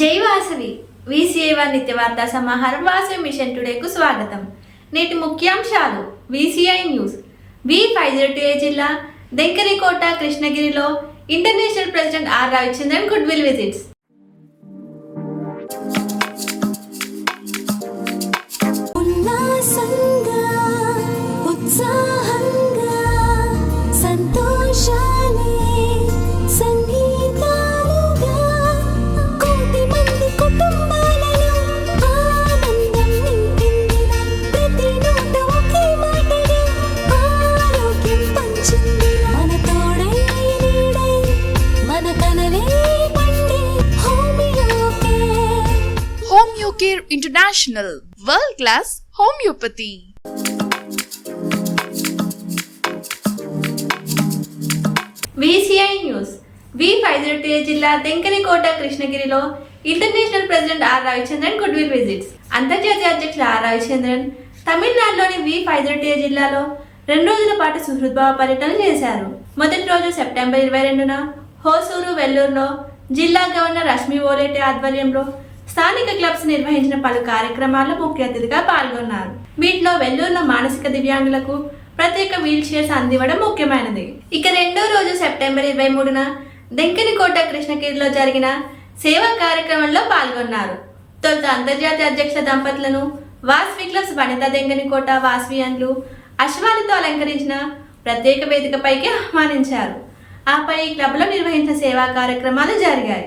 జై వాసవి. విసిఐ నిత్య వార్తా సమాహారం వాసవి మిషన్ టుడేకు స్వాగతం. నేటి ముఖ్యాంశాలు. VCI news. వి ఫైజర్టీఏ oh జిల్లా దెంకరికోట కృష్ణగిరిలో international president R Ravichandran good will visits. International world class homeopathy VCI news V five A జిల్లా దెంకనికోట కృష్ణగిరిలో international president R Ravichandran good will visits. అంతర్జాతీయ అధ్యక్షులు ఆర్ రవిచంద్రన్ తమిళనాడులోని వి ఫైవ్ ఏ జిల్లాలో రెండు రోజుల పాటు సుహృద్భావ పర్యటన చేశారు. మొదటి రోజు సెప్టెంబర్ ఇరవై రెండున హోసూరు వెల్లూరులో జిల్లా గవర్నర్ రష్మి ఓలేటి ఆధ్వర్యంలో స్థానిక క్లబ్స్ నిర్వహించిన పలు కార్యక్రమాల్లో ముఖ్య అతిథిగా పాల్గొన్నారు. వీటిలో వెల్లూరులో మానసిక దివ్యాంగులకు ప్రత్యేక వీల్ చైర్స్ అందివ్వడం ముఖ్యమైనది. ఇక రెండో రోజు సెప్టెంబర్ ఇరవై మూడున దెంకనికోట కృష్ణగిరిలో జరిగిన సేవా కార్యక్రమంలో పాల్గొన్నారు. తొలుత అంతర్జాతీయ అధ్యక్ష దంపతులను వాస్వి క్లబ్స్ వనిత దెంగనికోట వాస్వియన్లు అశ్వాలతో అలంకరించిన ప్రత్యేక వేదికపైకి ఆహ్వానించారు. ఆపై క్లబ్లో నిర్వహించిన సేవా కార్యక్రమాలు జరిగాయి.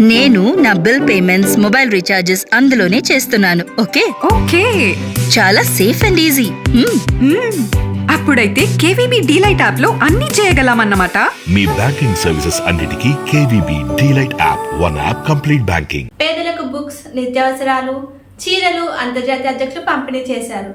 నేను నా బిల్ పేమెంట్స్ మొబైల్ రీఛార్జెస్ అందులోనే చేస్తున్నాను. ఓకే? ఓకే. చాలా సేఫ్ అండ్ ఈజీ. అప్పుడైతే కేవీబీ డీలైట్ యాప్లో అన్ని చేయగలమన్నమాట. మీ బ్యాంకింగ్ సర్వీసెస్ అన్నిటికీ KVB delight app one app complete banking. పేదలకు బుక్స్ నిత్యావసరాలు చీరలు అంతర్జాతీయ అధ్యక్షులు పంపిణీ చేశారు.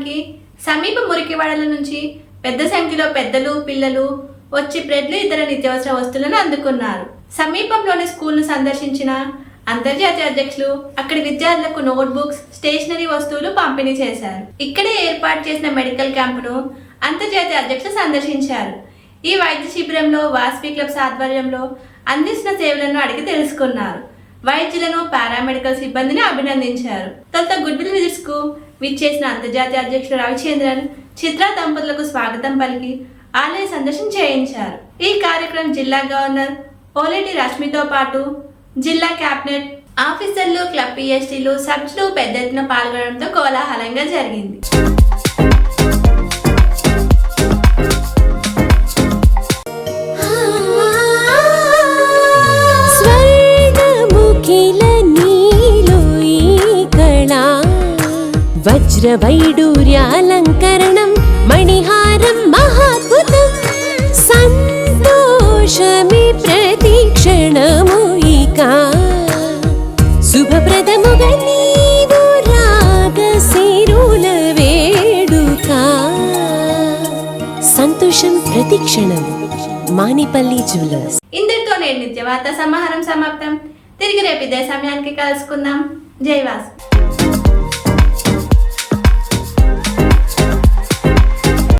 కార్యక్రమానికి సమీప మురికివాడల నుంచి పెద్ద సంఖ్యలో పెద్దలు పిల్లలు వచ్చి బ్రెడ్లు ఇతర నిత్యావసర వస్తువులను అందుకున్నారు. సమీపంలోని స్కూల్ను సందర్శించిన అంతర్జాతీయ అధ్యక్షులు అక్కడి విద్యార్థులకు నోట్బుక్స్ స్టేషనరీ వస్తువులు పంపిణీ చేశారు. ఇక్కడే ఏర్పాటు చేసిన మెడికల్ క్యాంపును అంతర్జాతీయ అధ్యక్షులు సందర్శించారు. ఈ వైద్య శిబిరంలో వాస్పీ క్లబ్స్ ఆధ్వర్యంలో అందిస్తున్న సేవలను అడిగి తెలుసుకున్నారు. వైద్యులను పారామెడికల్ సిబ్బందిని అభినందించారు. తొలుత గుడ్ విల్ విజిట్స్కు విచ్చేసిన అంతర్జాతీయ అధ్యక్షుడు రవిచంద్రన్ చిత్ర దంపతులకు స్వాగతం పలికి ఆలయ సందర్శన చేయించారు. ఈ కార్యక్రమం జిల్లా గవర్నర్ ఓలేటి రష్మితో పాటు జిల్లా కేబినెట్ ఆఫీసర్లు క్లబ్ పిఎస్టీలు సభ్యులు పెద్ద ఎత్తున పాల్గొనడంతో కోలాహలంగా జరిగింది. వజ్రవైడూర్యాలంకరణం మణిహారం మహాద్భుతం సంతోషమి ప్రతిక్షణము ఇక. శుభప్రదముగా నీవు వేడుక. సంతోషం ప్రతిక్షణం మానిపల్లి జ్యువెలర్స్. ఇంతటితో నేటి నిత్య వార్తా సమాహారం సమాప్తం. తిరిగి రేపు ఇదే సమయానికి కలుసుకుందాం. జైవాస్